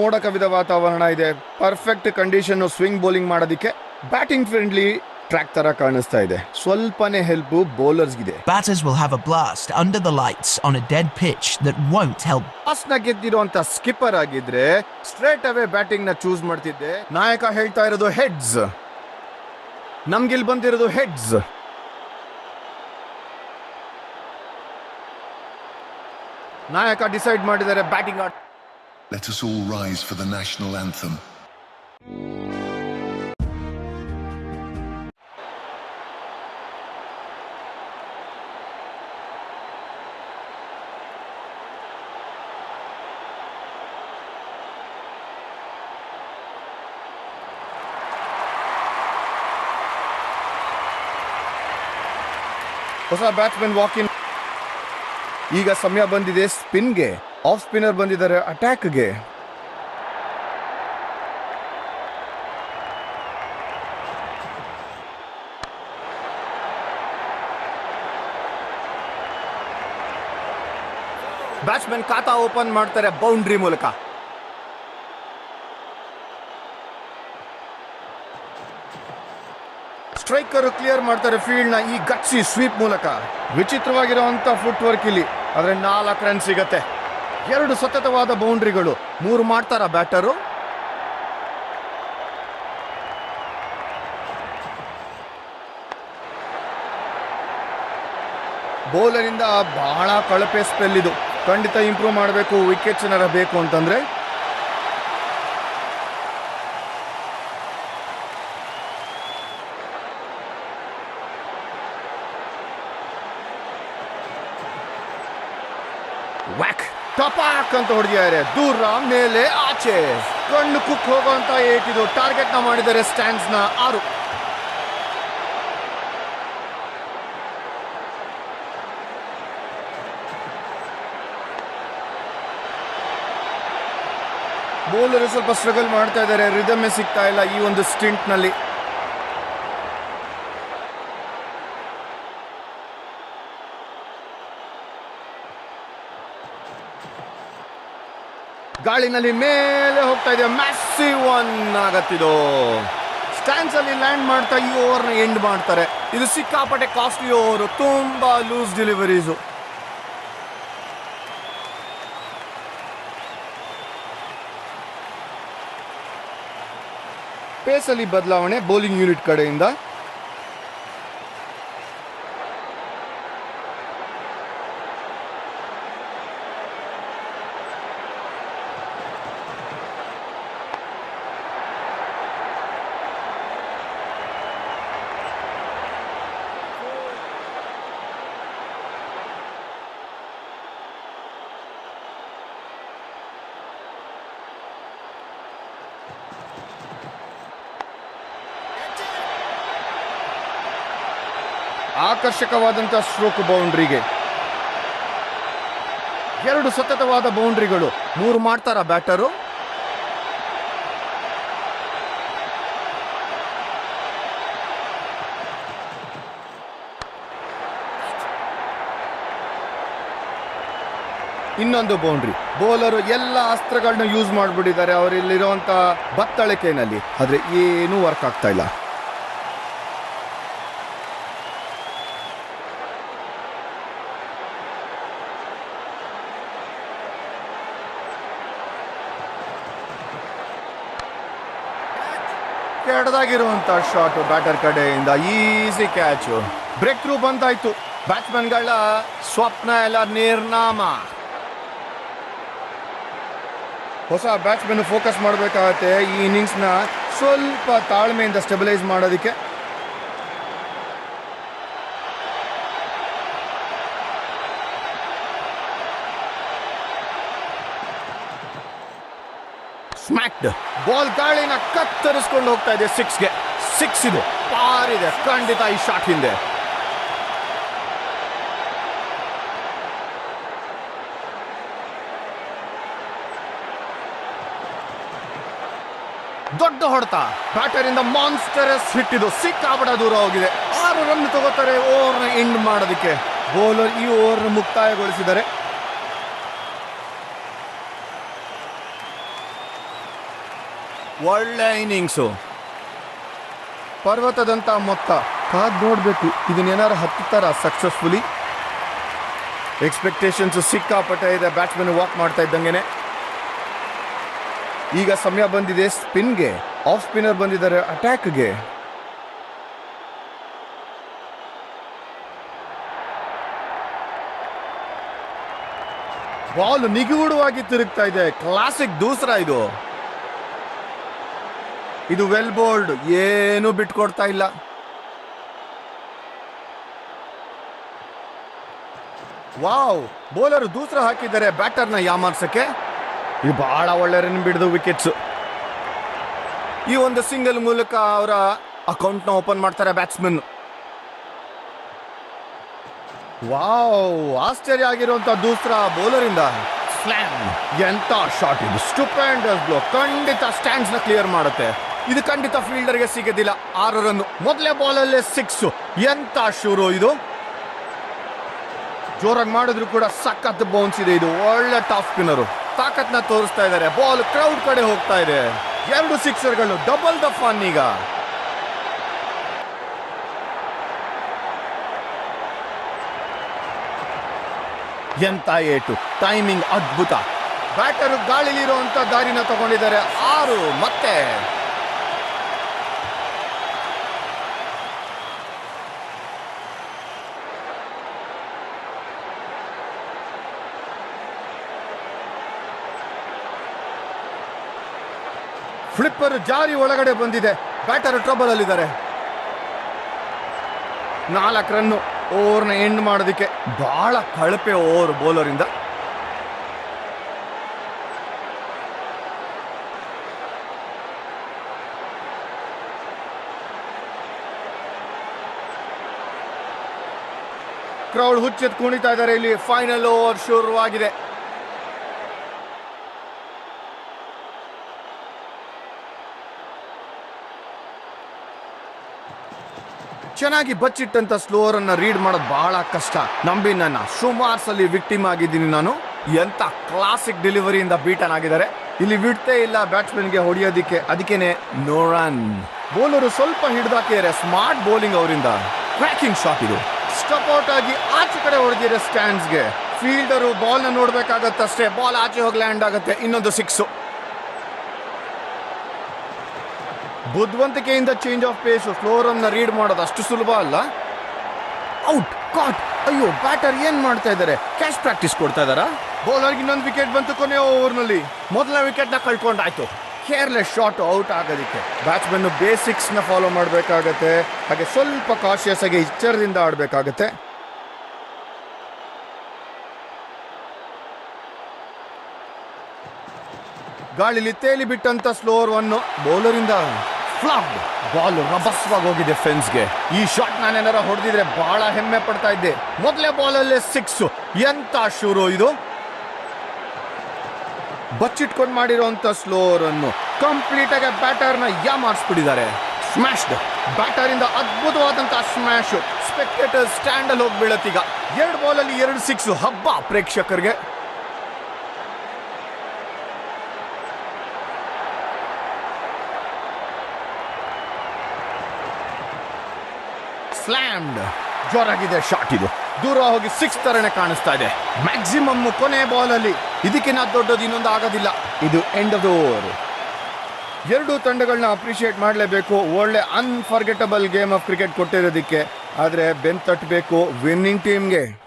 ಮೋಡ ಕವಿದ ವಾತಾವರಣ ಇದೆ. ಪರ್ಫೆಕ್ಟ್ ಕಂಡೀಷನ್ ಸ್ವಿಂಗ್ ಬೌಲಿಂಗ್ ಮಾಡೋದಕ್ಕೆ ಬ್ಯಾಟಿಂಗ್ ಫ್ರೆಂಡ್ಲಿ ಟ್ರ್ಯಾಕ್ ತರ ಕಾಣಿಸ್ತಾ ಇದೆ. ಸ್ವಲ್ಪನೇ ಹೆಲ್ಪ್ ಬೌಲರ್ಸ್ಗಿದೆ Batters will have a blast under the lights on a dead pitch that won't help. ನ ಗೆದ್ದಿರುವಂತ ಸ್ಕಿಪ್ಪರ್ ಆಗಿದ್ರೆ ಸ್ಟ್ರೇಟ್ ಅವೇ ಬ್ಯಾಟಿಂಗ್ನ ಚೂಸ್ ಮಾಡ್ತಿದ್ದೆ. ನಾಯಕ ಹೇಳ್ತಾ ಇರೋದು ಹೆಡ್ಸ್ ನಮ್ಗಿಲ್ ಬಂದಿರೋದು ಹೆಡ್ಸ್ ನಾಯಕ ಡಿಸೈಡ್ ಮಾಡಿದ್ದಾರೆ ಬ್ಯಾಟಿಂಗ್ ಆಡ್ Let us all rise for the national anthem. ಹೊಸ ಬ್ಯಾಟ್ಸ್ಮನ್ ವಾಕ್ ಇನ್ ಈಗ ಸಮಯ ಬಂದಿದೆ ಸ್ಪಿನ್ಗೆ ಆಫ್ ಸ್ಪಿನ್ನರ್ ಬಂದಿದ್ದಾರೆ ಅಟ್ಯಾಕ್ಗೆ ಬ್ಯಾಟ್ಸ್ಮನ್ ಖಾತಾ ಓಪನ್ ಮಾಡ್ತಾರೆ ಬೌಂಡ್ರಿ ಮೂಲಕ. ಸ್ಟ್ರೈಕರ್ ಕ್ಲಿಯರ್ ಮಾಡ್ತಾರೆ ಫೀಲ್ಡ್ನ ಈ ಗಟ್ಸಿ ಸ್ವೀಪ್ ಮೂಲಕ. ವಿಚಿತ್ರವಾಗಿರುವಂತ ಫುಟ್ ವರ್ಕ್ ಇಲ್ಲಿ. ಆದ್ರೆ ನಾಲ್ಕು ರನ್ ಸಿಗತ್ತೆ. ಎರಡು ಸತತವಾದ ಬೌಂಡ್ರಿಗಳು. ಮೂರು ಮಾಡ್ತಾರ ಬ್ಯಾಟರು? ಬೌಲರಿಂದ ಬಹಳ ಕಳಪೆ ಸ್ಪೆಲ್ ಇದು. ಖಂಡಿತ ಇಂಪ್ರೂವ್ ಮಾಡಬೇಕು ಏನಾರ ಬೇಕು ಅಂತಂದ್ರೆ. ಟಪಾಕ್ ಅಂತ ಹೊಡೆದಿದ್ದಾರೆ ದೂರ, ಮೇಲೆ, ಆಚೆ. ಕಣ್ಣು ಕುಕ್ ಹೋಗುವಂತ ಏಟಿದು ಟಾರ್ಗೆಟ್ನ ಮಾಡಿದ್ದಾರೆ ಸ್ಟ್ಯಾಂಡ್ಸ್ನ ಆರು. ಬೌಲರ್ ಸ್ವಲ್ಪ ಸ್ಟ್ರಗಲ್ ಮಾಡ್ತಾ ಇದ್ದಾರೆ. ರಿದಮೇ ಸಿಗ್ತಾ ಇಲ್ಲ ಈ ಒಂದು ಸ್ಟಿಂಟ್ನಲ್ಲಿ. ಗಾಳಿನಲ್ಲಿ ಮೇಲೆ ಹೋಗ್ತಾ ಇದೆ. ಮ್ಯಾಸಿವ್ ಒನ್ ಆಗತ್ತಿದು. ಸ್ಟ್ಯಾಂಡ್ಸ್ ಅಲ್ಲಿ ಲ್ಯಾಂಡ್ ಮಾಡ್ತಾ ಈ ಓವರ್ನ ಎಂಡ್ ಮಾಡ್ತಾರೆ. ಇದು ಸಿಕ್ಕಾಪಟ್ಟೆ ಕಾಸ್ಟ್ಲಿ ಓವರ್ ತುಂಬಾ ಲೂಸ್ ಡೆಲಿವರೀಸು ಪೇಸ್ ಅಲ್ಲಿ ಬದಲಾವಣೆ ಬೌಲಿಂಗ್ ಯೂನಿಟ್ ಕಡೆಯಿಂದ. ಆಕರ್ಷಕವಾದಂತ ಸ್ಟ್ರೋಕ್ ಬೌಂಡ್ರಿಗೆ ಎರಡು ಸತತವಾದ ಬೌಂಡ್ರಿಗಳು ಮೂರು ಮಾಡ್ತಾರ ಬ್ಯಾಟರು ಇನ್ನೊಂದು ಬೌಂಡ್ರಿ ಬೌಲರು ಎಲ್ಲ ಅಸ್ತ್ರಗಳನ್ನ ಯೂಸ್ ಮಾಡಿಬಿಟ್ಟಿದ್ದಾರೆ. ಅವರಲ್ಲಿರುವಂಥ ಬತ್ತಳಿಕೆನಲ್ಲಿ ಆದ್ರೆ ಏನೂ ವರ್ಕ್ ಆಗ್ತಾ ಇಲ್ಲ. ಕೆಡದಾಗಿರುವಂತ ಶಾಟ್ ಬ್ಯಾಟರ್ ಕಡೆಯಿಂದ ಈಸಿ ಕ್ಯಾಚ್ ಬ್ರೇಕ್ ಥ್ರೂ ಬಂದಾಯ್ತು. ಬ್ಯಾಟ್ಸ್ಮನ್ಗಳ ಸ್ವಪ್ನ ಎಲ್ಲ ನಿರ್ನಾಮ. ಹೊಸ ಬ್ಯಾಟ್ಸ್ಮನ್ ಫೋಕಸ್ ಮಾಡಬೇಕಾಗತ್ತೆ. ಈ ಇನ್ನಿಂಗ್ಸ್ನ ಸ್ವಲ್ಪ ತಾಳ್ಮೆಯಿಂದ ಸ್ಟೆಬಿಲೈಸ್ ಮಾಡೋದಕ್ಕೆ ಬಾಲ್ ಗಾಳಿನ ಕತ್ತರಿಸ್ಕೊಂಡು ಹೋಗ್ತಾ ಇದೆ ಸಿಕ್ಸ್ಗೆ. ಸಿಕ್ಸ್ ಇದು. ಪಾರ್ ಇದೆ. ಖಂಡಿತ ಈ ಶಾಟ್ ಹಿಂದೆ. ದೊಡ್ಡ ಹೊಡೆತ. ಬ್ಯಾಟರ್ ಇಂದ ಮಾನ್ಸ್ಟರಸ್ ಹಿಟ್ ಇದು. ಸಿಕ್ಕಾಪಡ ದೂರ ಹೋಗಿದೆ. ಆರು ರನ್ ತಗೋತಾರೆ. ಓವರ್ ಎಂಡ್ ಮಾಡೋದಕ್ಕೆ. ಬೌಲರ್ ಈ ಓವರ್ ಮುಕ್ತಾಯಗೊಳಿಸಿದ್ದಾರೆ. ಒಳ್ಳೆ ಇನ್ನಿಂಗ್ಸು. ಪರ್ವತದಂತ ಮೊತ್ತ. ಕಾದ್ ನೋಡಬೇಕು. ಇದನ್ನೇನಾರು ಹತ್ತುತ್ತಾರ? ಸಕ್ಸಸ್ಫುಲಿ ಎಕ್ಸ್ಪೆಕ್ಟೇಷನ್ಸ್ ಸಿಕ್ಕಾಪಟ್ಟೆ ಇದೆ. ಬ್ಯಾಟ್ಸ್ಮನ್ ವಾಕ್ ಮಾಡ್ತಾ ಇದ್ದಂಗೆನೆ. ಈಗ ಸಮಯ ಬಂದಿದೆ ಸ್ಪಿನ್ಗೆ ಆಫ್ ಸ್ಪಿನ್ನರ್ ಬಂದಿದ್ದಾರೆ ಅಟ್ಯಾಕ್ಗೆ ಬಾಲ್ ನಿಗೂಢವಾಗಿ ತಿರುಗ್ತಾ ಇದೆ. ಕ್ಲಾಸಿಕ್ ದೂಸರ ಇದು. ಇದು ವೆಲ್ ಬೋಲ್ಡ್ ಏನು ಬಿಟ್ಕೊಡ್ತಾ ಇಲ್ಲ. ವಾವ್ ಬೌಲರ್ ದೂಸರ ಹಾಕಿದ್ದಾರೆ ಬ್ಯಾಟರ್ನ ಯಾಮಾರ್ಸಕ್ಕೆ. ಇದು ಬಹಳ ಒಳ್ಳೆ ರನ್ ಬಿಡಿದು ವಿಕೆಟ್ಸ್ ಈ ಒಂದು ಸಿಂಗಲ್ ಮೂಲಕ ಅವರ ಅಕೌಂಟ್ನ ಓಪನ್ ಮಾಡ್ತಾರೆ ಬ್ಯಾಟ್ಸ್ಮನ್ ವಾವ್, ಆಶ್ಚರ್ಯ ಆಗಿರುವಂತ ದೂಸರ ಬೌಲರ್ ಇಂದ ಸ್ಲಾಮ್ ಎಂತ ಶಾಟ್ ಇದು. ಸ್ಟುಪೆಂಡಸ್ ಬ್ಲೋ ಖಂಡಿತ ನ ಕ್ಲಿಯರ್ ಮಾಡುತ್ತೆ. ಇದು ಖಂಡಿತ ಫೀಲ್ಡರ್ಗೆ ಸಿಗೋದಿಲ್ಲ. ಆರು ರನ್ ಮೊದಲೇ ಬಾಲಲ್ಲೇ ಸಿಕ್ಸ್ ಎಂತ ಶೂರು ಇದು? ಜೋರಾಗಿ ಮಾಡಿದ್ರು ಕೂಡ ಸಖತ್ ಬೌನ್ಸ್ ಇದೆ ಇದು. ಒಳ್ಳೆ ಟಾಪ್ ಸ್ಪಿನ್ನರು ತಾಕತ್ನ ತೋರಿಸ್ತಾ ಇದ್ದಾರೆ. ಬಾಲ್ ಕ್ರೌಡ್ ಕಡೆ ಹೋಗ್ತಾ ಇದೆ. ಎರಡು ಸಿಕ್ಸರ್ಗಳು ಡಬಲ್ ದ ಫನ್ ಈಗ. ಎಂತ ಏಟು. ಟೈಮಿಂಗ್ ಅದ್ಭುತ. ಬ್ಯಾಟರು ಗಾಳಿಲಿರುವಂತ ದಾರಿನ ತಗೊಂಡಿದ್ದಾರೆ. ಆರು ಮತ್ತೆ. ಫ್ಲಿಪ್ಪರ್ ಜಾರಿ ಒಳಗಡೆ ಬಂದಿದೆ. ಬ್ಯಾಟರ್ ಟ್ರಬಲ್ ಅಲ್ಲಿದ್ದಾರೆ ನಾಲ್ಕು ರನ್ನು ಓವರ್ನ ಎಂಡ್ ಮಾಡೋದಕ್ಕೆ ಬಹಳ ಕಳಪೆ ಓವರ್ ಬೌಲರಿಂದ. ಕ್ರೌಡ್ ಹುಚ್ಚೆತ್ ಕುಣಿತಾ ಇದ್ದಾರೆ. ಇಲ್ಲಿ ಫೈನಲ್ ಓವರ್ ಶುರುವಾಗಿದೆ. ಚೆನ್ನಾಗಿ ಬಚ್ಚಿಟ್ಟಂತ ಸ್ಲೋರ್ ಅನ್ನ ರೀಡ್ ಮಾಡೋದು ಬಹಳ ಕಷ್ಟ. ನಂಬಿ ನನ್ನ ಸುಮಾರು ಸಲ ವಿಕ್ಟಿಮ್ ಆಗಿದ್ದೀನಿ ನಾನು. ಎಂತ ಕ್ಲಾಸಿಕ್ ಡೆಲಿವರಿಯಿಂದ ಬೀಟನ್ ಆಗಿದ್ದಾರೆ. ಇಲ್ಲಿ ಬಿಡ್ತೇ ಇಲ್ಲ ಬ್ಯಾಟ್ಸ್ಮನ್ಗೆ ಹೊಡೆಯೋದಿಕ್ಕೆ. ಅದಕ್ಕೇನೆ ನೋ ರನ್ ಬೌಲರು ಸ್ವಲ್ಪ ಹಿಡ್ದಾಕಿದ್ದಾರೆ. ಸ್ಮಾರ್ಟ್ ಬೌಲಿಂಗ್ ಅವರಿಂದ. ಕ್ರ್ಯಾಕಿಂಗ್ ಶಾಟ್ ಇದು. ಸ್ಟಪ್ಔಟ್ ಆಗಿ ಆಚೆ ಕಡೆ ಹೊಡೆದಿದ್ದಾರೆ ಸ್ಟ್ಯಾಂಡ್ಸ್ಗೆ ಫೀಲ್ಡರು ಬಾಲ್ನ ನೋಡ್ಬೇಕಾಗತ್ತಷ್ಟೇ. ಬಾಲ್ ಆಚೆ ಹೋಗಿ ಲ್ಯಾಂಡ್ ಆಗುತ್ತೆ. ಇನ್ನೊಂದು ಸಿಕ್ಸ್ ಬುದ್ಧಿವಂತಿಕೆಯಿಂದ ಚೇಂಜ್ ಆಫ್ ಪೇಸ್ ಫ್ಲೋರ್ ಅನ್ನ ರೀಡ್ ಮಾಡೋದು ಅಷ್ಟು ಸುಲಭ ಅಲ್ಲ. ಔಟ್ ಕಾಟ್ ಅಯ್ಯೋ ಬ್ಯಾಟರ್ ಏನ್ ಮಾಡ್ತಾ ಇದ್ದಾರೆ? ಕ್ಯಾಶ್ ಪ್ರಾಕ್ಟೀಸ್ ಕೊಡ್ತಾ ಇದಾರ ಬೌಲರ್ಗೆ ಇನ್ನೊಂದು ವಿಕೆಟ್ ಬಂತು ಕೊನೆಯ ಓವರ್ನಲ್ಲಿ ಮೊದಲ ವಿಕೆಟ್ನ ಕಳ್ಕೊಂಡಾಯ್ತು. ಕೇರ್ಲೆಸ್ ಶಾಟ್ ಔಟ್ ಆಗೋದಕ್ಕೆ. ಬ್ಯಾಟ್ಸ್ಮನ್ ಬೇಸಿಕ್ಸ್ನ ಫಾಲೋ ಮಾಡಬೇಕಾಗತ್ತೆ. ಹಾಗೆ ಸ್ವಲ್ಪ ಕಾಶಿಯಸ್ ಆಗಿ ಎಚ್ಚರದಿಂದ ಆಡಬೇಕಾಗತ್ತೆ. ಗಾಳಿಲಿ ತೇಲಿ ಬಿಟ್ಟಂತ ಸ್ಲೋರ್ ಒನ್ ಬೌಲರಿಂದ ಫ್ಲಾಪ್ ಬಾಲ್ ಹೋಗಿದೆ ಫೆನ್ಸ್ಗೆ ಈ ಶಾಟ್ ನಾನೇನಾರ ಹೊಡೆದಿದ್ರೆ ಬಹಳ ಹೆಮ್ಮೆ ಪಡ್ತಾ ಇದ್ದೆ. ಮೊದಲೇ ಬಾಲಲ್ಲೇ ಸಿಕ್ಸ್ ಎಂತ ಶುರು ಇದು? ಬಚ್ಚಿಟ್ಕೊಂಡು ಮಾಡಿರುವಂತ ಸ್ಲೋರ್ ಅನ್ನು ಕಂಪ್ಲೀಟ್ ಆಗಿ ಬ್ಯಾಟರ್ನ ಯಾ ಮಾಡಿಸ್ಬಿಟ್ಟಿದ್ದಾರೆ ಸ್ಮ್ಯಾಶ್ಡ್ ಬ್ಯಾಟರ್ ಇಂದ ಅದ್ಭುತವಾದಂತಹ ಸ್ಮ್ಯಾಶ್ ಸ್ಪೆಕ್ಟೇಟರ್ ಸ್ಟ್ಯಾಂಡ್ ಅಲ್ಲಿ ಹೋಗಿ ಬೀಳತ್ತೀಗ. ಎರಡು ಬಾಲ್ ಅಲ್ಲಿ ಎರಡು ಸಿಕ್ಸ್ ಹಬ್ಬ ಪ್ರೇಕ್ಷಕರಿಗೆ. ಸ್ಲ್ಯಾಮ್ಡ್ ಜೋರಾಗಿದೆ ಶಾಟ್ ಇದು. ದೂರ ಹೋಗಿ ಸಿಕ್ಸ್ ತರನೇ ಕಾಣಿಸ್ತಾ ಇದೆ. ಮ್ಯಾಕ್ಸಿಮಮ್ ಕೊನೆ ಬಾಲ್ ಅಲ್ಲಿ. ಇದಕ್ಕಿಂತ ದೊಡ್ಡದು ಇನ್ನೊಂದು ಆಗೋದಿಲ್ಲ. ಇದು ಎಂಡ್ ಆಫ್ ದ ಓವರ್ ಎರಡು ತಂಡಗಳನ್ನ ಅಪ್ರಿಷಿಯೇಟ್ ಮಾಡಲೇಬೇಕು. ಒಳ್ಳೆ ಅನ್ಫರ್ಗೆಟಬಲ್ ಗೇಮ್ ಆಫ್ ಕ್ರಿಕೆಟ್ ಕೊಟ್ಟಿರೋದಕ್ಕೆ. ಆದರೆ ಬೆನ್ ತಟ್ಟಬೇಕು ವಿನ್ನಿಂಗ್ ಟೀಮ್ಗೆ